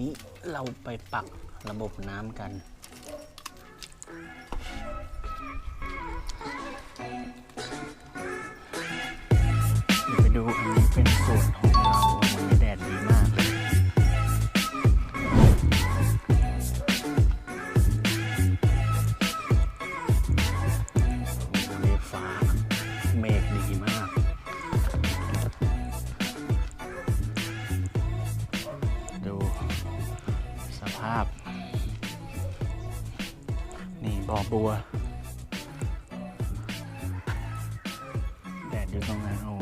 นี้เราไปปักระบบน้ำกัน บ่อบัว แดดอยู่ตรงนั้นโอ้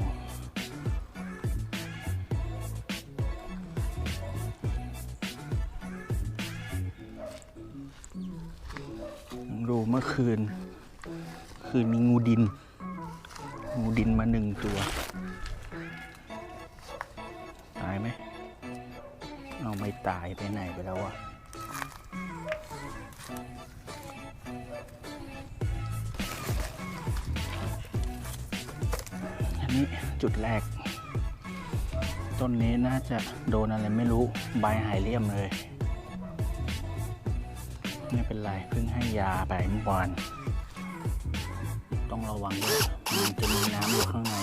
ดูเมื่อคืน คืนมีงูดิน งูดินมาหนึ่งตัว ตายไหมเอาไม่ตายไปไหนไปแล้ววะ อันนี้จุดแรก ต้นนี้น่าจะโดนอะไรไม่รู้ใบหายเลี่ยมเลย ไม่เป็นไรเพิ่งให้ยาไปเมื่อวาน ต้องระวังด้วยมันจะมีน้ำอยู่ข้างใน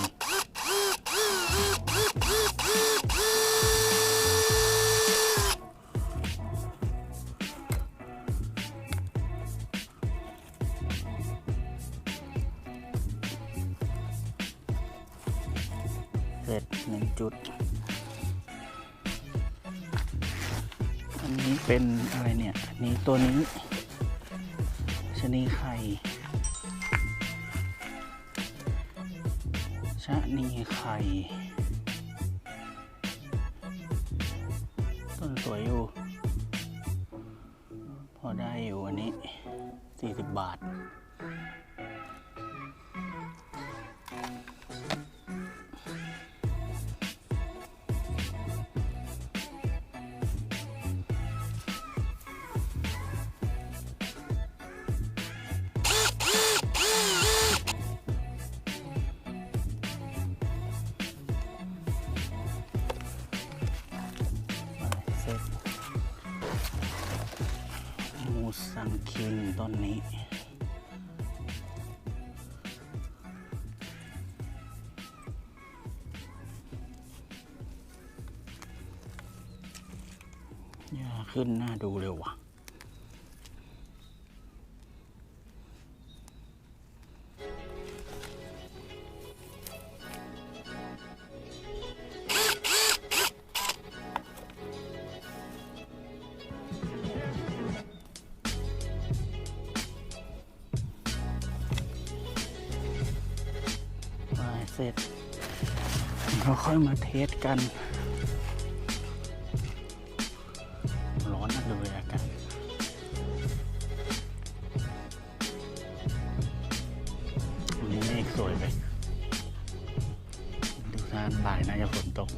เสร็จหนึ่งจุด อันนี้เป็นอะไรเนี่ย อันนี้ตัวนี้ชะนีไข่ชะนีไข่ต้นสวยอยู่ พอได้อยู่อันนี้ 40 บาท เสมูสังคิงต้นนี้ยาขึ้นหน้าดูเลยว่ะ เสร็จ เราค่อยมาเทสกัน ร้อนนักเลยอากาศวันนี้เมฆสวยไปดูท่านบ่ายน่าจะฝนตก